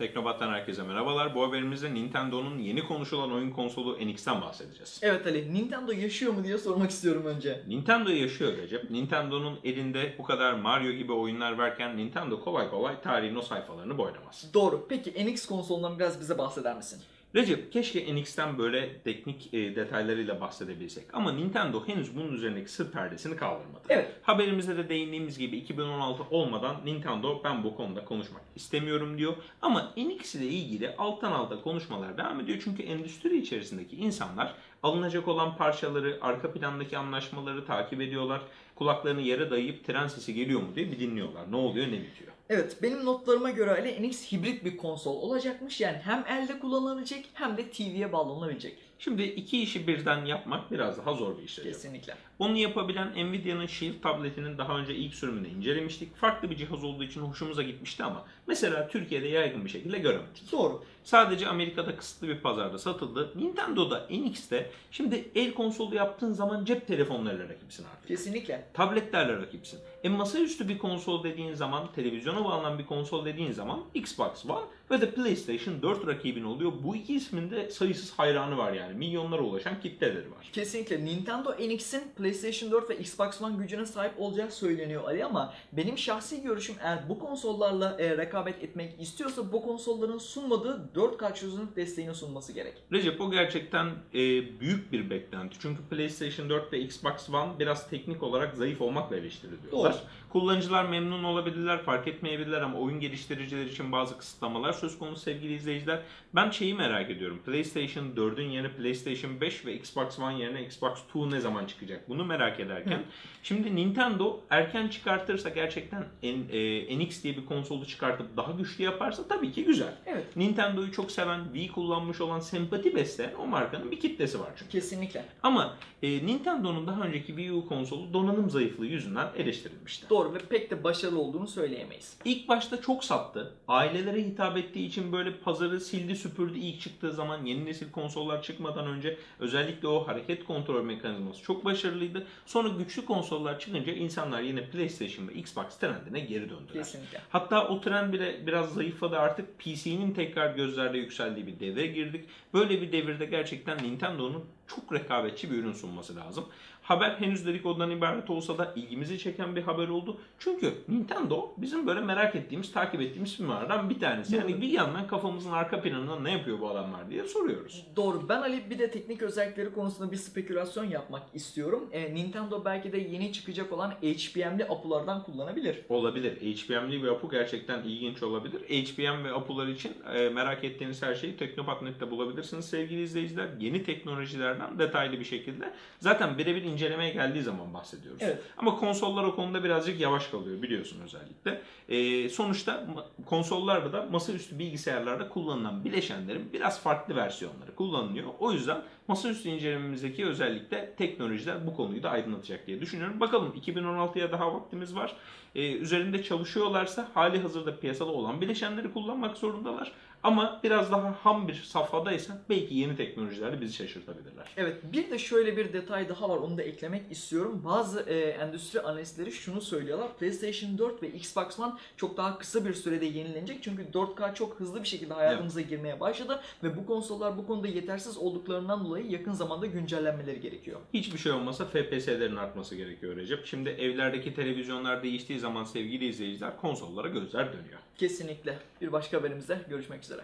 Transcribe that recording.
Teknobat'tan herkese merhabalar. Bu haberimizde Nintendo'nun yeni konuşulan oyun konsolu NX'ten bahsedeceğiz. Evet Ali, Nintendo yaşıyor mu diye sormak istiyorum önce. Nintendo yaşıyor Recep. Nintendo'nun elinde bu kadar Mario gibi oyunlar varken Nintendo kolay kolay tarihin o sayfalarını boylamaz. Doğru. Peki NX konsolundan biraz bize bahseder misin? Recep keşke NX'ten böyle teknik e, detaylarıyla bahsedebilsek ama Nintendo henüz bunun üzerindeki sır perdesini kaldırmadı. Evet. Haberimizde de değindiğimiz gibi 2016 olmadan Nintendo ben bu konuda konuşmak istemiyorum diyor. Ama NX ile ilgili alttan alta konuşmalar devam ediyor. Çünkü endüstri içerisindeki insanlar alınacak olan parçaları, arka plandaki anlaşmaları takip ediyorlar. Kulaklarını yere dayayıp tren sesi geliyor mu diye bir dinliyorlar. Ne oluyor ne bitiyor. Evet, benim notlarıma göre Ali NX hibrit bir konsol olacakmış. Yani hem elde kullanılabilecek hem de TV'ye bağlanabilecek. Şimdi iki işi birden yapmak biraz daha zor bir iş. Recep. Kesinlikle. Onu yapabilen Nvidia'nın Shield tabletinin daha önce ilk sürümünü incelemiştik. Farklı bir cihaz olduğu için hoşumuza gitmişti ama mesela Türkiye'de yaygın bir şekilde göremedik. Doğru. Sadece Amerika'da kısıtlı bir pazarda satıldı. Nintendo'da NX'te şimdi el konsolu yaptığın zaman cep telefonlarıyla rakipsin artık. Kesinlikle. Tabletlerle rakipsin. E masaüstü bir konsol dediğin zaman, televizyona bağlanan bir konsol dediğin zaman Xbox One ve de PlayStation 4 rakibin oluyor. Bu iki ismin de sayısız hayranı var yani. Milyonlara ulaşan kitleleri var. Kesinlikle Nintendo NX'in PlayStation 4 ve Xbox One gücüne sahip olacağı söyleniyor Ali ama benim şahsi görüşüm eğer bu konsollarla e, rekabet etmek istiyorsa bu konsolların sunmadığı 4K çözünürlük desteğini sunması gerek. Recep o gerçekten e, büyük bir beklenti. Çünkü PlayStation 4 ve Xbox One biraz teknik olarak zayıf olmakla eleştiriliyorlar. Doğru. Kullanıcılar memnun olabilirler, fark etmeyebilirler ama oyun geliştiriciler için bazı kısıtlamalar söz konusu sevgili izleyiciler. Ben şeyi merak ediyorum. PlayStation 4'ün yerine PlayStation 5 ve Xbox One yerine Xbox 2 ne zaman çıkacak? Bunu merak ederken Hı. şimdi Nintendo erken çıkartırsa gerçekten N, e, NX diye bir konsolu çıkartıp daha güçlü yaparsa tabii ki güzel. Evet. Nintendo'yu çok seven, Wii kullanmış olan, sempati besleyen o markanın bir kitlesi var çünkü. Kesinlikle. Ama e, Nintendo'nun daha önceki Wii U konsolu donanım zayıflığı yüzünden eleştirilmişti. Doğru ve pek de başarılı olduğunu söyleyemeyiz. İlk başta çok sattı. Ailelere hitap ettiği için böyle pazarı sildi süpürdü ilk çıktığı zaman yeni nesil konsollar çıkmadan önce özellikle o hareket kontrol mekanizması çok başarılıydı. Sonra güçlü konsollar çıkınca insanlar yine PlayStation ve Xbox trendine geri döndüler. Kesinlikle. Hatta o trend bile biraz zayıfladı artık PC'nin tekrar gözlerde yükseldiği bir devre girdik. Böyle bir devirde gerçekten Nintendo'nun çok rekabetçi bir ürün sunması lazım. Haber henüz dedikodudan ibaret olsa da ilgimizi çeken bir haber oldu. Çünkü Nintendo bizim böyle merak ettiğimiz, takip ettiğimiz firmalardan bir tanesi. Yani bir yandan kafamızın arka planında ne yapıyor bu adamlar diye soruyoruz. Doğru. Ben Ali bir de teknik özellikleri konusunda bir spekülasyon yapmak istiyorum. E, Nintendo belki de yeni çıkacak olan HBM'li apulardan kullanabilir. Olabilir. HBM'li bir apu gerçekten ilginç olabilir. HBM ve apular için e, merak ettiğiniz her şeyi Teknopat.net'te bulabilirsiniz sevgili izleyiciler. Yeni teknolojilerden detaylı bir şekilde. Zaten birebir incelemeye geldiği zaman bahsediyoruz. Evet. Ama konsollar o konuda birazcık yavaş kalıyor biliyorsun özellikle. E, sonuçta konsollarda da masaüstü bilgisayarlarda kullanılan bileşenlerin biraz farklı versiyonları kullanılıyor. O yüzden masaüstü incelememizdeki özellikle teknolojiler bu konuyu da aydınlatacak diye düşünüyorum. Bakalım 2016'ya daha vaktimiz var. Ee, üzerinde çalışıyorlarsa hali hazırda piyasada olan bileşenleri kullanmak zorundalar. Ama biraz daha ham bir safhadaysa belki yeni teknolojilerle bizi şaşırtabilirler. Evet bir de şöyle bir detay daha var onu da eklemek istiyorum. Bazı e, endüstri analistleri şunu söylüyorlar. PlayStation 4 ve Xbox One çok daha kısa bir sürede yenilenecek. Çünkü 4K çok hızlı bir şekilde hayatımıza girmeye başladı. Ve bu konsollar bu konuda yetersiz olduklarından dolayı yakın zamanda güncellenmeleri gerekiyor. Hiçbir şey olmasa FPS'lerin artması gerekiyor Recep. Şimdi evlerdeki televizyonlar değiştiği zaman sevgili izleyiciler konsollara gözler dönüyor. Kesinlikle. Bir başka haberimizde görüşmek üzere.